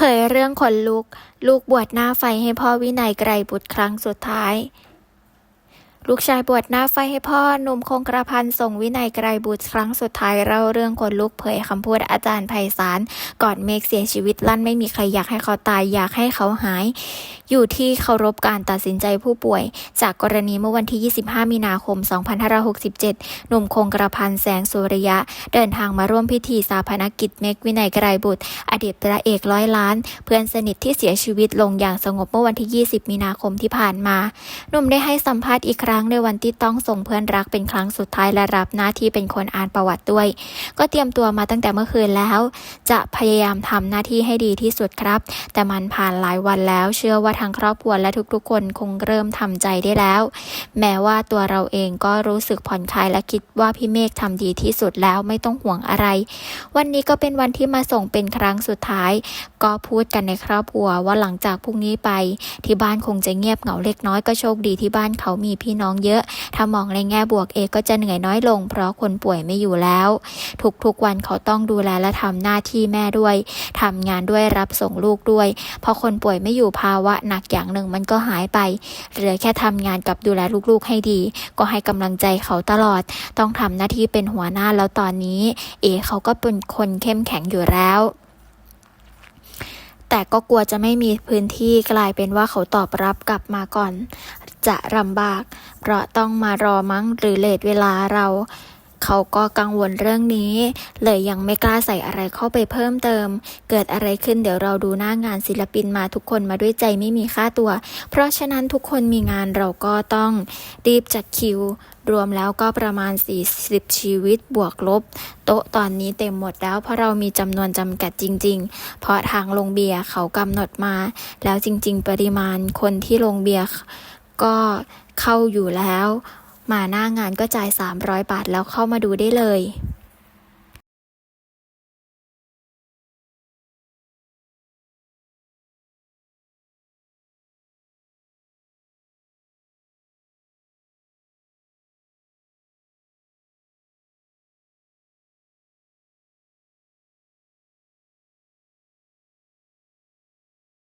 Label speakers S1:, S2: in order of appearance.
S1: เผยเรื่องขนลุก ลูกบวชหน้าไฟให้พ่อวินัยไกรบุตรครั้งสุดท้าย ลูกชายบวชหน้าไฟให้พ่อ หนุ่มคงกระพันส่งวินัยไกรบุตรครั้งสุดท้ายเล่าเรื่องขนลุกเผยคำพูดอาจารย์ไพศาลก่อนเมฆเสียชีวิตลั่นไม่มีใครอยากให้เขาตายอยากให้เขาหาย อยู่ที่เคารพการตัดสินใจผู้ป่วย จากกรณีเมื่อวันที่ 25 มีนาคม 2567 หนุ่มคงกระพันแสงสุริยะ เดินทางมาร่วมพิธีสาพนกิจเมกวินัยไกรบุตร อดีตพระเอกร้อยล้าน เพื่อนสนิทที่เสียชีวิตลงอย่างสงบเมื่อวันที่ 20 มีนาคมที่ผ่านมา หนุ่มได้ให้สัมภาษณ์อีกครั้งในวันที่ต้องส่งเพื่อนรักเป็นครั้งสุดท้ายและรับหน้าที่เป็นคนอ่านประวัติด้วย ก็เตรียมตัวมาตั้งแต่เมื่อคืนแล้ว จะพยายามทำหน้าที่ให้ดีที่สุดครับ แต่มันผ่านหลายวันแล้ว เชื่อว่าทางครอบครัวและทุกๆ คนคงเริ่มทำใจได้แล้ว แม้ว่าตัวเราเองก็รู้สึกผ่อนคลายและคิดว่าพี่เมฆทำดีที่สุดแล้วไม่ต้องห่วงอะไร วันนี้ก็เป็นวันที่มาส่งเป็นครั้งสุดท้าย ก็พูดกันในครอบครัวว่าหลังจากพรุ่งนี้ไป ที่บ้านคงจะเงียบเหงาเล็กน้อยก็โชคดีที่บ้านเขามีพี่น้องเยอะ ถ้ามองในแง่บวกเอก็จะเหนื่อยน้อยลง เพราะคนป่วยไม่อยู่แล้ว ทุกๆวันเขาต้องดูแลและทำหน้าที่แม่ด้วยทำงานด้วยรับส่งลูกด้วยพอคนป่วยไม่อยู่ภาวะหนักอย่างหนึ่งมันก็หายไปเหลือแค่ทำงานกับดูแลลูกๆให้ดี ก็ให้กำลังใจเขาตลอด ต้องทำหน้าที่เป็นหัวหน้าแล้วตอนนี้เอเขาก็เป็นคนเข้มแข็งอยู่แล้วแต่ก็กลัวจะไม่มีพื้นที่กลายเป็นว่าเขาตอบรับกลับมาก่อน จะลำบาก เพราะต้องมารอมั้งหรือเลทเวลาเรา เขาก็กังวลเรื่องนี้ เลยยังไม่กล้าใส่อะไรเข้าไปเพิ่มเติม เกิดอะไรขึ้นเดี๋ยวเราดูหน้างานศิลปินมาทุกคนมาด้วยใจไม่มีค่าตัว เพราะฉะนั้นทุกคนมีงานเราก็ต้องรีบจัดคิว รวมแล้วก็ประมาณ 40 ชีวิตบวกลบ โต๊ะตอนนี้เต็มหมดแล้วเพราะเรามีจำนวนจำกัดจริง ๆ เพราะทางโรงเบียร์เขากำหนดมา แล้วจริง ๆ ปริมาณคนที่โรงเบียร์ ก็เข้าอยู่แล้ว มาหน้างานก็จ่าย 300 บาทแล้วเข้ามาดูได้เลย